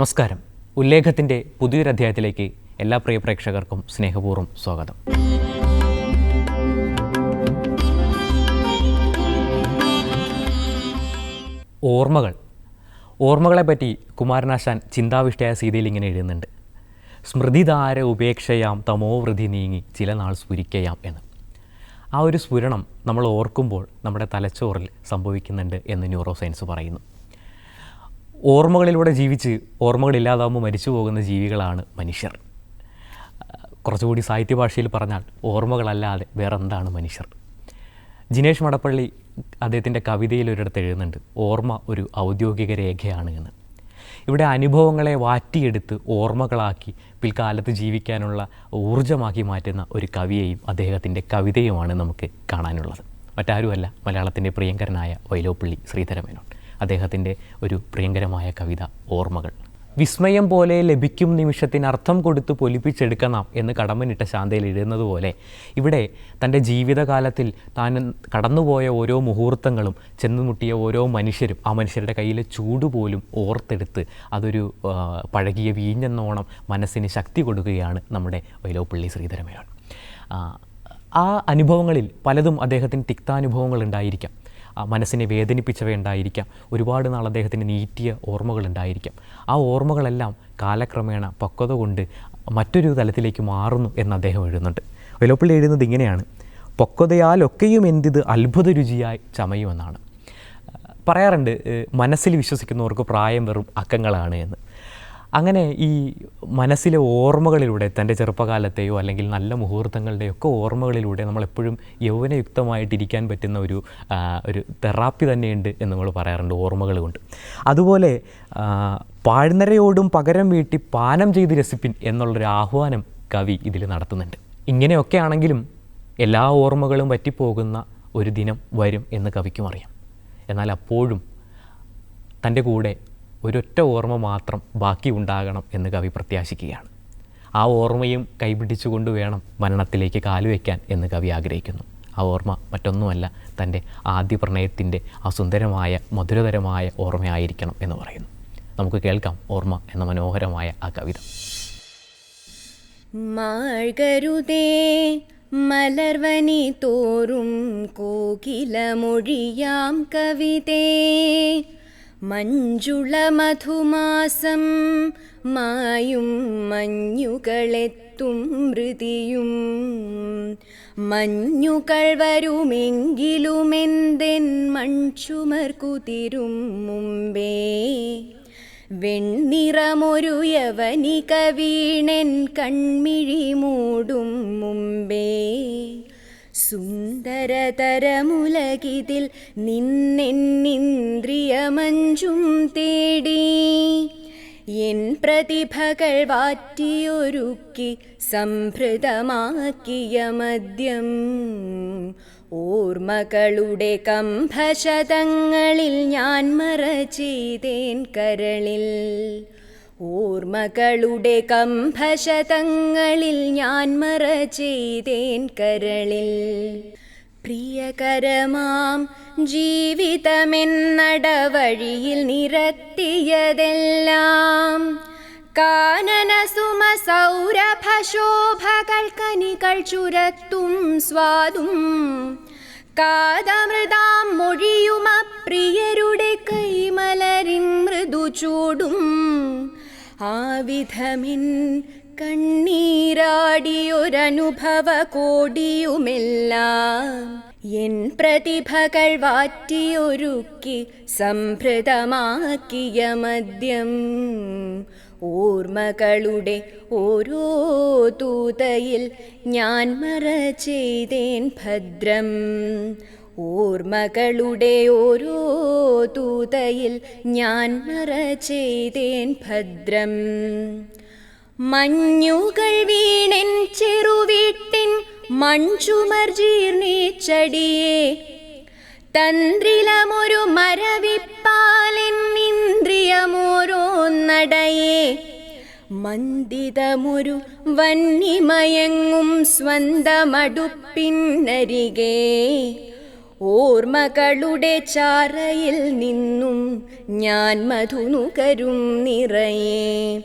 നമസ്കാരം. ഉല്ലേഖത്തിന്റെ പുതിയൊരു അധ്യായത്തിലേക്ക് എല്ലാ പ്രിയ പ്രേക്ഷകർക്കും സ്നേഹപൂർവം സ്വാഗതം. ഓർമ്മകൾ. ഓർമ്മകളെ പറ്റി കുമാരനാശാൻ ചിന്താവിഷ്ടയായ സീതയിൽ ഇങ്ങനെ എഴുതുന്നുണ്ട്. സ്മൃതിധാര ഉപേക്ഷയാം തമോവൃതി നീങ്ങി ചില നാൾ സ്ഫുരിക്കയാം എന്ന്. ആ ഒരു സ്ഫുരണം നമ്മൾ ഓർക്കുമ്പോൾ നമ്മുടെ തലച്ചോറിൽ സംഭവിക്കുന്നുണ്ട് എന്ന് ന്യൂറോ സയൻസ് പറയുന്നു. ഓർമ്മകളിലൂടെ ജീവിച്ച് ഓർമ്മകളില്ലാതാകുമ്പോൾ മരിച്ചു പോകുന്ന ജീവികളാണ് മനുഷ്യർ. കുറച്ചുകൂടി സാഹിത്യ ഭാഷയിൽ പറഞ്ഞാൽ ഓർമ്മകളല്ലാതെ വേറെ എന്താണ് മനുഷ്യർ? ജിനേഷ് മടപ്പള്ളി അദ്ദേഹത്തിന്റെ കവിതയിൽ ഒരിടത്ത് എഴുതുന്നുണ്ട് ഓർമ്മ ഒരു ഔദ്യോഗിക രേഖയാണ് എന്ന്. ഇവിടെ അനുഭവങ്ങളെ വാറ്റിയെടുത്ത് ഓർമ്മകളാക്കി പിൽക്കാലത്ത് ജീവിക്കാനുള്ള ഊർജമാക്കി മാറ്റുന്ന ഒരു കവിയെയും അദ്ദേഹത്തിന്റെ കവിതയുമാണ് നമുക്ക് കാണാനുള്ളത്. മറ്റാരുമല്ല മലയാളത്തിന്റെ പ്രിയങ്കരനായ വൈലോപ്പള്ളി ശ്രീധരമേനോൻ. അദ്ദേഹത്തിന്റെ ഒരു പ്രിയങ്കരമായ കവിത ഓർമ്മകൾ. വിസ്മയം പോലെ ലഭിക്കും നിമിഷത്തിന് അർത്ഥം കൊടുത്ത് പൊലിപ്പിച്ചെടുക്കണം എന്ന് കടമ്പനിട്ട ശാന്തയിൽ എഴുതുന്നത് പോലെ ഇവിടെ തന്റെ ജീവിതകാലത്തിൽ താൻ കടന്നുപോയ ഓരോ മുഹൂർത്തങ്ങളും ചെന്നുമുട്ടിയ ഓരോ മനുഷ്യരും ആ മനുഷ്യരുടെ കയ്യിലെ ചൂട് പോലും ഓർത്തെടുത്ത് അതൊരു പഴകിയ വീഞ്ഞെന്നോണം മനസ്സിന് ശക്തി കൊടുക്കുകയാണ് നമ്മുടെ വൈലോപ്പള്ളി ശ്രീധരമേനോൻ. ആ, അനുഭവങ്ങളിൽ പലതും അദ്ദേഹത്തിന് തിക്താനുഭവങ്ങൾ ഉണ്ടായിരിക്കാം. മനസ്സിനെ വേദനിപ്പിച്ചവയുണ്ടായിരിക്കാം. ഒരുപാട് നാൾ അദ്ദേഹത്തിന് നീറ്റിയ ഓർമ്മകളുണ്ടായിരിക്കാം. ആ ഓർമ്മകളെല്ലാം കാലക്രമേണ പക്വത കൊണ്ട് മറ്റൊരു തലത്തിലേക്ക് മാറുന്നു എന്ന് അദ്ദേഹം എഴുതുന്നുണ്ട്. വെലോപ്പള്ളി എഴുതുന്നത് ഇങ്ങനെയാണ്. പക്വതയാലൊക്കെയും എന്തിത് അത്ഭുത രുചിയായി ചമയുമെന്നാണ്. പറയാറുണ്ട് മനസ്സിൽ വിശ്വസിക്കുന്നവർക്ക് പ്രായം വെറും അക്കങ്ങളാണ് എന്ന്. അങ്ങനെ ഈ മനസ്സിലെ ഓർമ്മകളിലൂടെ തന്റെ ചെറുപ്പകാലത്തെയോ അല്ലെങ്കിൽ നല്ല മുഹൂർത്തങ്ങളുടെയോ ഒക്കെ ഓർമ്മകളിലൂടെ നമ്മളെപ്പോഴും യൗവനയുക്തമായിട്ടിരിക്കാൻ പറ്റുന്ന ഒരു ഒരു തെറാപ്പി തന്നെയുണ്ട് എന്ന് നമ്മൾ പറയാറുണ്ട് ഓർമ്മകൾ കൊണ്ട്. അതുപോലെ പാഴ്ന്നരയോടും പകരം വീട്ടി പാനം ചെയ്ത് രസിപ്പിൻ എന്നുള്ളൊരു ആഹ്വാനം കവി ഇതിൽ നടത്തുന്നുണ്ട്. ഇങ്ങനെയൊക്കെ ആണെങ്കിലും എല്ലാ ഓർമ്മകളും പറ്റിപ്പോകുന്ന ഒരു ദിനം വരും എന്ന് കവിക്കും അറിയാം. എന്നാൽ അപ്പോഴും തന്റെ കൂടെ ഒരൊറ്റ ഓർമ്മ മാത്രം ബാക്കി ഉണ്ടാകണം എന്ന് കവി പ്രത്യാശിക്കുകയാണ്. ആ ഓർമ്മയും കൈപിടിച്ചുകൊണ്ട് വേണം മരണത്തിലേക്ക് കാലുവയ്ക്കാൻ എന്ന് കവി ആഗ്രഹിക്കുന്നു. ആ ഓർമ്മ മറ്റൊന്നുമല്ല തന്റെ ആദ്യ പ്രണയത്തിന്റെ ആ സുന്ദരമായ മധുരതരമായ ഓർമ്മയായിരിക്കണം എന്ന് പറയുന്നു. നമുക്ക് കേൾക്കാം ഓർമ്മ എന്ന മനോഹരമായ ആ കവിത. മലർവനി തോറും കോകിലമൊഴിയാം കവിതേ മധുമാസം മായും മഞ്ഞുകളെത്തും മൃതിയും. മഞ്ഞുകൾ വരുമെങ്കിലുമെന്തെൻ മൺചുമർ കുതിരും മുമ്പേ. വെണ്ണിറമൊരു യവനിക വീണൻ കൺമിഴി മൂടും മുമ്പേ. സുന്ദരതരമുലകിതിൽ നിന്നെന്നിന്ദ്രിയമഞ്ചും തേടി എൻ പ്രതിഭകൾ വാറ്റിയൊരുക്കി സംഭൃതമാക്കിയ മദ്യം. ഓർമ്മകളുടെ കമ്പശതങ്ങളിൽ ഞാൻ മറ ചെയ്തേൻ കരളിൽ. ഓർമ്മകളുടെ കംഭശതങ്ങളിൽ ഞാൻ മറ ചെയ്തേൻ കരളിൽ. പ്രിയകരമാം ജീവിതമെന്നടവഴിയിൽ നിരത്തിയതെല്ലാം. കാനന സുമ സൗരഭശോഭകൾ കനികൾ ചുരത്തും സ്വാദും. കാതമൃതാം മൊഴിയുമ പ്രിയരുടെ കൈമലരിൻ മൃദു ചൂടും. ആ വിധമിൻ കണ്ണീരാടിയൊരനുഭവ കോടിയുമെല്ലാം എൻ പ്രതിഭകൾ വാറ്റിയൊരുക്കി സംഭൃതമാക്കിയ മദ്യം ഓർമ്മകളുടെ ഓരോ തൂതയിൽ ഞാൻ മറ ചെയ്തേൻ ഭദ്രം ഓർമ്മകളുടെ ഓരോ തൂതയിൽ ഞാൻ മറ ചെയ്തേൻ ഭദ്രം. മഞ്ഞുകൾ വീണൻ ചെറുവീട്ടിൻ മൺചുമർ ജീർണിച്ചടിയെ തന്ത്രിലമൊരു മരവിപ്പാലെന്നിന്ദ്രിയമോരോ നടയേ. മന്ദിതമൊരു വന്നിമയങ്ങും സ്വന്തമടുപ്പിന്നരികെ ഓർമ്മകളുടെ ചാറയിൽ നിന്നും ഞാൻ മധുനുകരും നിറയെ.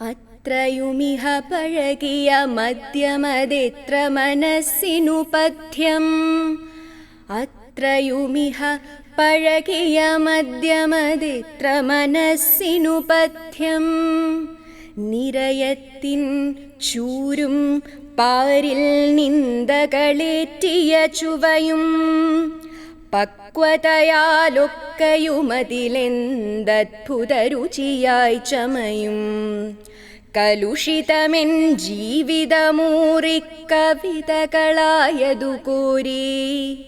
അത്രയുമിഹ പഴകിയ മദ്യമതെത്ര മനസ്സിനു പഥ്യം. അത്രയുമിഹ പഴകിയ മദ്യമതെത്ര മനസ്സിനു പഥ്യം. നിരയത്തിൻ ചൂരും പാരിൽ നിന്ദകളേറ്റിയ ചുവയും പക്വതയാലൊക്കയുമതിലെന്തദ്ഭുത രുചിയായി ചമയും. കലുഷിതമെൻ ജീവിതമൂറിക്കവിതകളായതു കൂരി.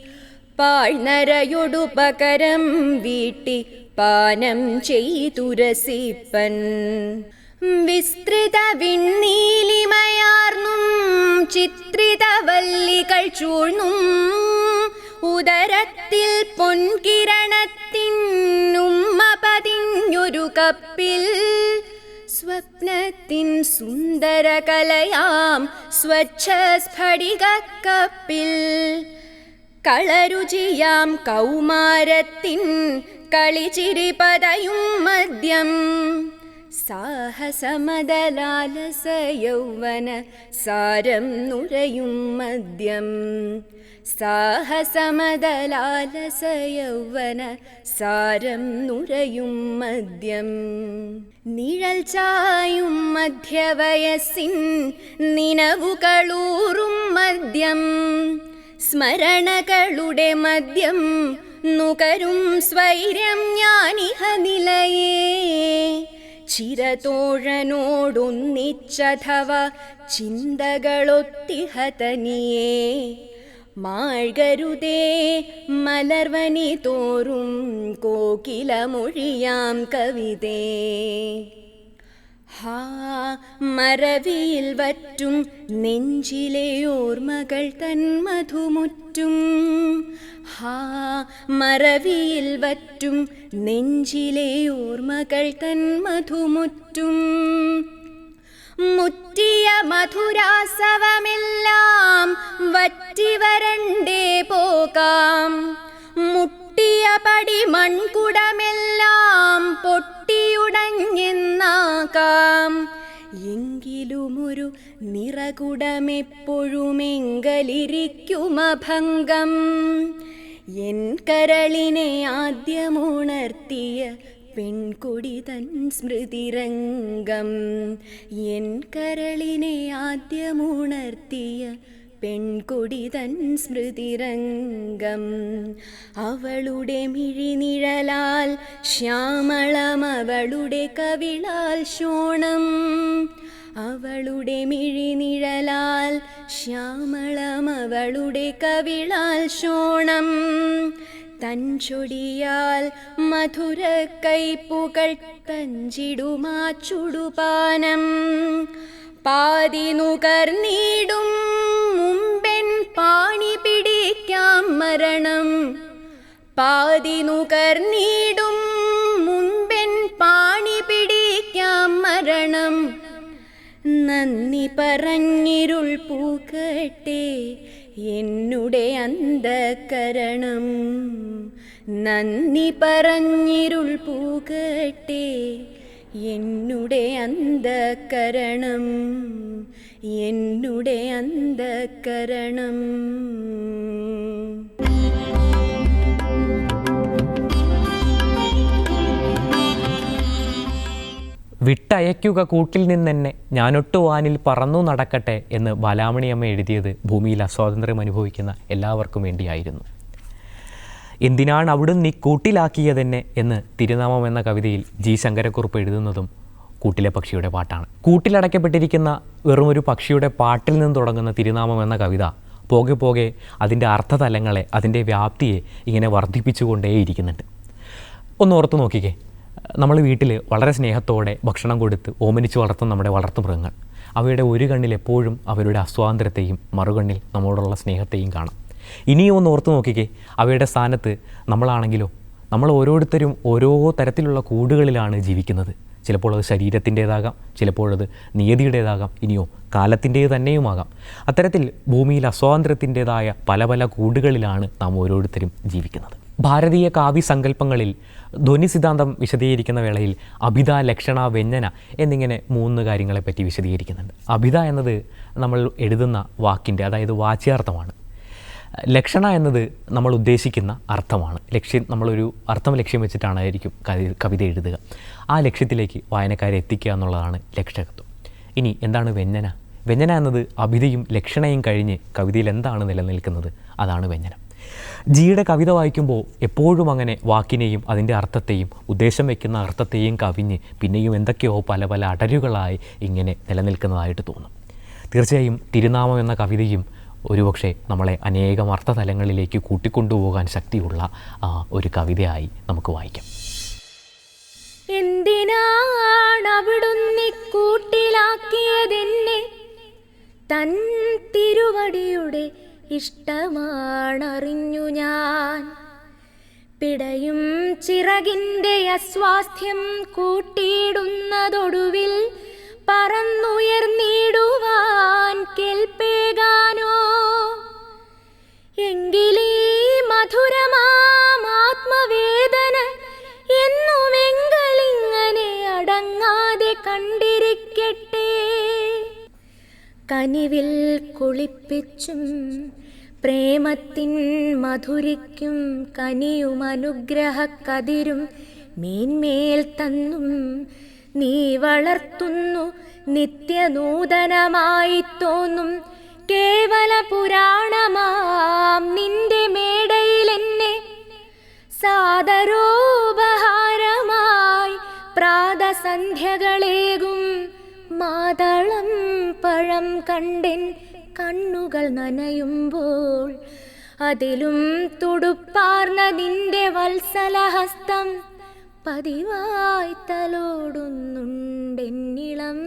പാഴ്നരയൊടുപകരം വീട്ടി പാനം ചെയ്തുരസിപ്പൻ. വിസ്തൃത വിണ്ണീലിമയാർന്നും ചിത്രിത ചൂഴ്ന്നും ഉദരത്തിൽ പൊൻകിരണത്തിനുമ്മ പതിഞ്ഞൊരു കപ്പിൽ സ്വപ്നത്തിൻ സുന്ദര കലയാം സ്വച്ഛ സ്ഫടിക കപ്പിൽ കളരുചിയാം കൗമാരത്തിൻ കളിചിരി പതയും മദ്യം. സാഹസമദലാലസ യൗവന സാരം നുരയും മദ്യം. സാഹസമദലാലസയൗവന സാരം നുരയും മദ്യം. നിഴൽ ചായും മധ്യവയസ്സിൻ നിനവുകളൂറും മദ്യം. സ്മരണകളുടെ മദ്യം നുകരും സ്വൈര്യം ഞാനിഹ നിലയേ. ചിരതോഴനോടൊന്നിച്ചഥവ ചിന്തകളൊത്തിഹതനിയേ. മാഴ്കരുതേ മലർവനി തോറും കോകിലമൊഴിയാം കവിതേ. ഹാ മറവിയിൽ വറ്റും നെഞ്ചിലെ ഓർമ്മകൾ തൻ മധുമുറ്റും. ഹാ മരവിയിൽ വറ്റും നെഞ്ചിലെ ഓർമ്മകൾ തൻ മധുമുറ്റും. മുറ്റിയ മധുരാസവമെല്ലാം വറ്റി പോകാം. പോകാം മുട്ടിയ പടി മൺകുടമെല്ലാം പൊട്ടിയുടഞ്ഞെന്നാക്കാം എങ്കിലുമൊരു നിറകുടമെപ്പോഴുമെങ്കലിരിക്കുമഭംഗം. എൻ കരളിനെ ആദ്യമുണർത്തിയ പെൺകൊടി തൻ സ്മൃതിരംഗം. എൻ കരളിനെ ആദ്യമുണർത്തിയ പെൺകൊടി തൻ സ്മൃതിരംഗം. അവളുടെ മിഴിനിഴലാൽ ശ്യാമളം അവളുടെ കവിളാൽ ശോണം. അവളുടെ മിഴിനിഴലാൽ ശ്യാമളം അവളുടെ കവിളാൽ ശോണം. തൻ ചൊടിയാൽ മധുര കൈപ്പുകൾ തഞ്ചിടുമാ ചുടുപാനം. പാതി നുകർന്നിടും പാണി പിടിക്കാം മരണം. പാതി നുകർന്നിടും മുൻപെൻ പാണി പിടിക്കാം മരണം. നന്ദി പറഞ്ഞിരുൾ പൂക്കട്ടെ എന്നുടെ അന്ധകരണം നന്ദി പറഞ്ഞിരുൾ പൂകട്ടെ എന്നുടെ അന്ധകരണം എന്നുടെ അന്ധകരണം വിട്ടയക്കുക കൂട്ടിൽ നിന്നെന്നെ ഞാനൊട്ടു വാനിൽ പറന്നു നടക്കട്ടെ എന്ന് ബാലാമണിയമ്മ എഴുതിയത് ഭൂമിയിൽ അസ്വാതന്ത്ര്യം അനുഭവിക്കുന്ന എല്ലാവർക്കും വേണ്ടിയായിരുന്നു. എന്തിനാണ് അവിടുന്ന് നീ കൂട്ടിലാക്കിയതെന്നെ എന്ന് തിരുനാമം എന്ന കവിതയിൽ ജി ശങ്കരക്കുറുപ്പ് എഴുതുന്നതും കൂട്ടിലെ പക്ഷിയുടെ പാട്ടാണ്. കൂട്ടിലടയ്ക്കപ്പെട്ടിരിക്കുന്ന വെറുമൊരു പക്ഷിയുടെ പാട്ടിൽ നിന്ന് തുടങ്ങുന്ന തിരുനാമം എന്ന കവിത പോകെ പോകെ അതിന്റെ അർത്ഥതലങ്ങളെ അതിന്റെ വ്യാപ്തിയെ ഇങ്ങനെ വർദ്ധിപ്പിച്ചുകൊണ്ടേയിരിക്കുന്നുണ്ട് ഒന്ന് ഓർത്ത് നോക്കിക്കേ. നമ്മൾ വീട്ടിൽ വളരെ സ്നേഹത്തോടെ ഭക്ഷണം കൊടുത്ത് ഓമനിച്ച് വളർത്തുന്ന നമ്മുടെ വളർത്തുമൃഗങ്ങൾ. അവയുടെ ഒരു കണ്ണിൽ എപ്പോഴും അവരുടെ അസ്വാതന്ത്ര്യത്തെയും മറുകണ്ണിൽ നമ്മളോടുള്ള സ്നേഹത്തെയും കാണാം. ഇനിയും ഒന്ന് ഓർത്ത് നോക്കിക്കേ. അവയുടെ സ്ഥാനത്ത് നമ്മളാണെങ്കിലോ നമ്മൾ ഓരോരുത്തരും ഓരോ തരത്തിലുള്ള കൂടുകളിലാണ് ജീവിക്കുന്നത്. ചിലപ്പോൾ അത് ശരീരത്തിന്റേതാകാം ചിലപ്പോൾ അത് നിയതിയുടേതാകാം ഇനിയോ കാലത്തിന്റെ തന്നെയുമാകാം. അത്തരത്തിൽ ഭൂമിയിൽ അസ്വാതന്ത്ര്യത്തിന്റേതായ പല പല കൂടുകളിലാണ് നാം ഓരോരുത്തരും ജീവിക്കുന്നത്. ഭാരതീയ കാവ്യ സങ്കല്പങ്ങളിൽ ധ്വനി സിദ്ധാന്തം വിശദീകരിക്കുന്ന വേളയിൽ അഭിത ലക്ഷണ വ്യഞ്ജന എന്നിങ്ങനെ മൂന്ന് കാര്യങ്ങളെപ്പറ്റി വിശദീകരിക്കുന്നുണ്ട്. അഭിത എന്നത് നമ്മൾ എഴുതുന്ന വാക്കിന്റെ അതായത് വാച്യാർത്ഥമാണ്. ലക്ഷണ എന്നത് നമ്മൾ ഉദ്ദേശിക്കുന്ന അർത്ഥമാണ്. ലക്ഷ്യം നമ്മളൊരു അർത്ഥം ലക്ഷ്യം വെച്ചിട്ടാണായിരിക്കും കവി- കവിത എഴുതുക. ആ ലക്ഷ്യത്തിലേക്ക് വായനക്കാരെ എത്തിക്കുക എന്നുള്ളതാണ് ലക്ഷകത്വം ഇനി എന്താണ് വ്യഞ്ജന? വ്യഞ്ജന എന്നത് അഭിതയും ലക്ഷണയും കഴിഞ്ഞ് കവിതയിൽ എന്താണ് നിലനിൽക്കുന്നത്? അതാണ് വ്യഞ്ജനം. ജിയുടെ കവിത വായിക്കുമ്പോൾ എപ്പോഴും അങ്ങനെ വാക്കിനെയും അതിന്റെ അർത്ഥത്തെയും ഉദ്ദേശം വയ്ക്കുന്ന അർത്ഥത്തെയും കവിഞ്ഞ് പിന്നെയും എന്തൊക്കെയോ പല പല അടരുകളായി ഇങ്ങനെ നിലനിൽക്കുന്നതായിട്ട് തോന്നും. തീർച്ചയായും തിരുനാമം എന്ന കവിതയും ഒരുപക്ഷെ നമ്മളെ അനേകം അർത്ഥതലങ്ങളിലേക്ക് കൂട്ടിക്കൊണ്ടുപോകാൻ ശക്തിയുള്ള ഒരു കവിതയായി നമുക്ക് വായിക്കാം. എന്തിനാണ് അവിടുന്ന് കൂട്ടിലാക്കിയതെന്നെ തൻ തിരുവടിയുടെ ഇഷ്ടമാണറിഞ്ഞു ഞാൻ. പിടയും ചിറകിന്റെ അസ്വാസ്ഥ്യം കൂട്ടിയിടുന്നതൊടുവിൽ പറന്നുയർന്നിടുവാൻ കേൾപ്പേകാനോ? എങ്കിലീ മധുരമാമാത്മവേദന എന്നുമെങ്കലിങ്ങനെ അടങ്ങാതെ കണ്ടിരിക്കട്ടെ. കനിവിൽ കുളിപ്പിച്ചും പ്രേമത്തിൻ മധുരിക്കും കനിയുമനുഗ്രഹക്കതിരും മേന്മേൽ തന്നും നീ വളർത്തുന്നു നിത്യനൂതനമായി തോന്നും കേവല പുരാണമാം നിന്റെ മേടയിൽ എന്നെ സാദരോപഹാരമായി പ്രാതസന്ധ്യകളേകും മാതളം പഴം കണ്ടിൻ കണ്ണുകൾ നനയുമ്പോൾ അതിലും തുടുപ്പാർന്ന നിന്റെ വത്സലഹസ്തം പതിവായി തലോടുന്നുണ്ടെന്നിളം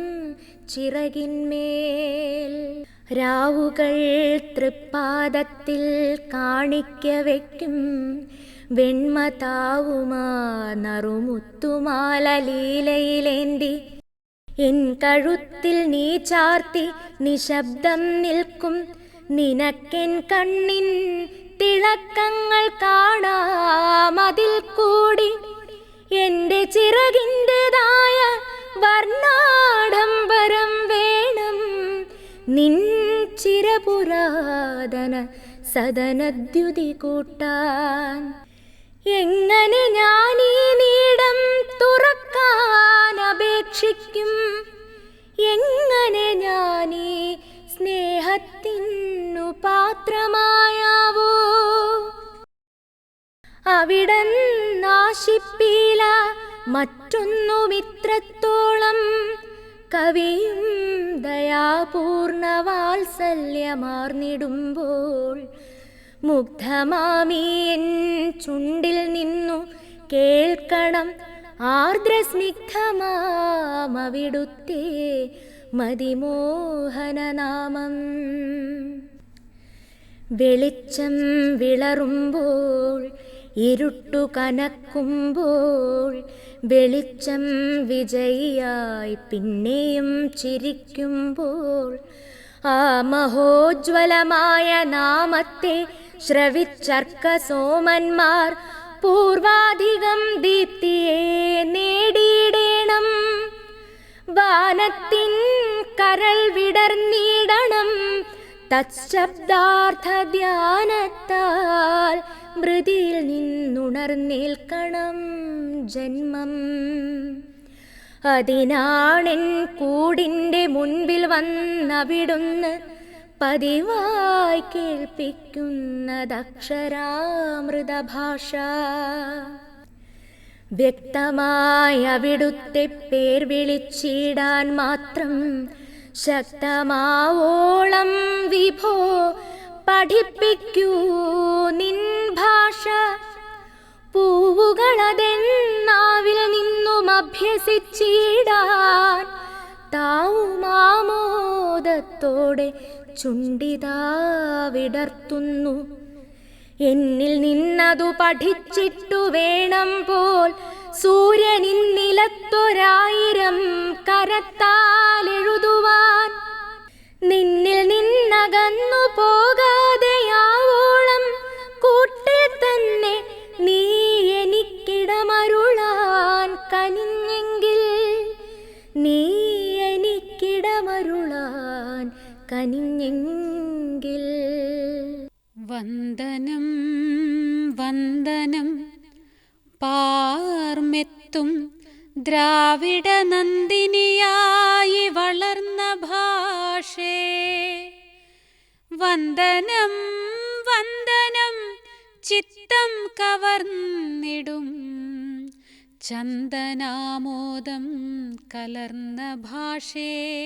ചിറകിന്മേൽ രാവുകൾ തൃപ്പാദത്തിൽ കാണിക്ക വെക്കും. വെൺമതാവുമാ നറുമുത്തുമാല ലീലയിലേന്തി. എൻ കഴുത്തിൽ നീ ചാർത്തി നിശബ്ദം നിൽക്കും. നിനക്കെൻ കണ്ണിൻ തിളക്കങ്ങൾ കാണാമതിൽ കൂടി എന്റെ ചിറകിന്റെതായ വർണാഡംബരം വേണം. നിൻ ചിരപുരാതന സദനദ്യുതി കൂട്ടാൻ. എങ്ങനെ ഞാൻ ഈ നീടം തുറക്കാൻ അവിടൻ നാശിപ്പീല മറ്റൊന്നുമിത്രത്തോളം കവിയും ദയാപൂർണ വാത്സല്യമാർന്നിടുമ്പോൾ മുഗ്ധമാമീൻ ചുണ്ടിൽ നിന്നു കേൾക്കണം. ആർദ്രസ്നിഗ്ധമാമവിടുത്തെ മതിമോഹനനാമം. വെളിച്ചം വിളറുമ്പോൾ ഇരുട്ടു കനക്കുമ്പോൾ വെളിച്ചം വിജയിയായി പിന്നെയും ചിരിക്കുമ്പോൾ ആ മഹോജ്വലമായ നാമത്തെ ശ്രവിച്ചർക്ക സോമന്മാർ പൂർവാധികം ദീപ്തിയെ നേടിയിടേണം. വാനത്തിൻ കരൾ വിടർന്നിടണം. തശബ്ദാർത്ഥ ധ്യാനത്താൽ മൃതിയിൽ നിന്നുണർന്നേൽക്കണം ജന്മം. അതിനാണെൻ കൂടിന്റെ മുൻപിൽ വന്നവിടുന്ന് പതിവായി കേൾപ്പിക്കുന്നതക്ഷരാമൃത ഭാഷ വ്യക്തമായ അവിടുത്തെ പേർ വിളിച്ചിടാൻ മാത്രം ശക്തമാവോളം വിഭോ പഠിപ്പിക്കൂ നിൻ ഭാഷ. പൂവുകളതെന്നാവിൽ നിന്നും അഭ്യസിച്ചിടാൻ താവുമാമോദത്തോടെ ചുണ്ടിതാ വിടർത്തുന്നു. എന്നിൽ നിന്നതു പഠിച്ചിട്ടു വേണം പോൽ സൂര്യനിന്നിലത്തൊരായിരം കരത്താലെഴുതുവാൻ. നിന്നിൽ കനിഞ്ഞെങ്കിൽ വന്ദനം വന്ദനം. പാർമെത്തും ദ്രാവിഡ നന്ദിനിയായി വളർന്ന ഭാഷേ. വന്ദനം വന്ദനം ചിത്തം കവർന്നിടും. ചന്ദനാമോദം കലർന്ന ഭാഷേ.